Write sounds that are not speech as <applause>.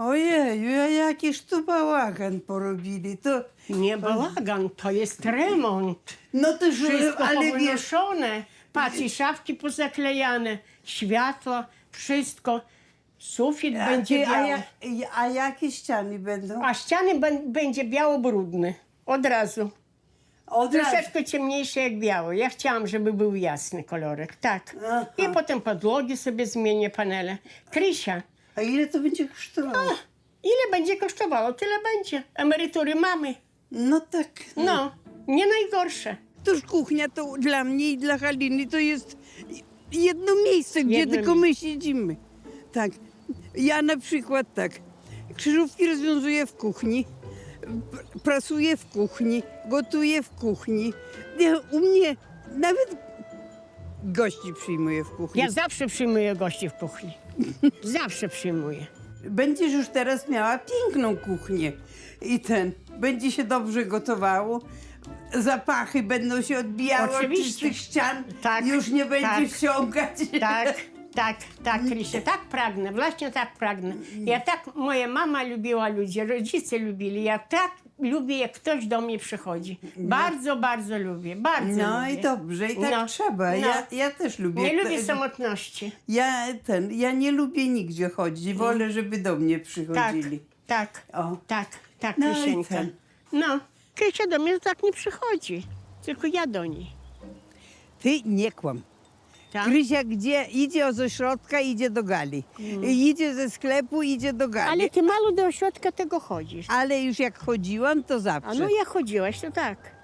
Ojeju, a jakiż tu bałagan porobili, to... Nie bałagan, to jest remont. No to że, Wszystko ale wiesz, powynoszone. Patrz, i szafki pozaklejane, światło, wszystko. Sufit a, będzie ty, a, biały. ja, a jakie ściany będą? A ściany bę- będzie biało-brudny. Od razu. Od razu. Troszeczkę ciemniejszy jak biały. Ja chciałam, żeby był jasny kolorek. Tak. Aha. I potem podłogi sobie zmienię, panele. Krysia, A ile to będzie kosztowało? ile będzie kosztowało? Tyle będzie. Emerytury mamy. No tak. No, nie najgorsze. Toż kuchnia to dla mnie i dla Haliny to jest jedno miejsce, gdzie Jedno tylko my siedzimy. Tak. Ja na przykład tak. Krzyżówki rozwiązuję w kuchni, p- prasuję w kuchni, gotuję w kuchni. Ja, u mnie nawet gości przyjmuję w kuchni. Ja zawsze przyjmuję gości w kuchni. <laughs> Zawsze przyjmuję. Będziesz już teraz miała piękną kuchnię i ten, będzie się dobrze gotowało. Zapachy będą się odbijały od Oczywiście. tych ścian. Tak, Już nie będzie tak. wsiąkać. Tak, <laughs> tak, tak, Krysie, tak pragnę, właśnie tak pragnę. Ja tak, moja mama lubiła ludzi, rodzice lubili, ja tak lubię, jak ktoś do mnie przychodzi. Bardzo, bardzo lubię, bardzo No lubię. i dobrze, i tak No, trzeba. no. Ja, ja też lubię. Nie lubię samotności. Ja ten, ja nie lubię nigdzie chodzić. Wolę, żeby do mnie Tak, przychodzili. tak, O. tak, tak, No i Krysieńka. ten. No, Krysia do mnie tak nie przychodzi, tylko ja do niej. Ty nie kłam. Tak? Krysia gdzie idzie ze środka, idzie do gali. Idzie ze sklepu, idzie do gali. Ale ty malu do ośrodka tego chodzisz. Ale już jak chodziłam, to A zawsze. no jak chodziłaś, to tak.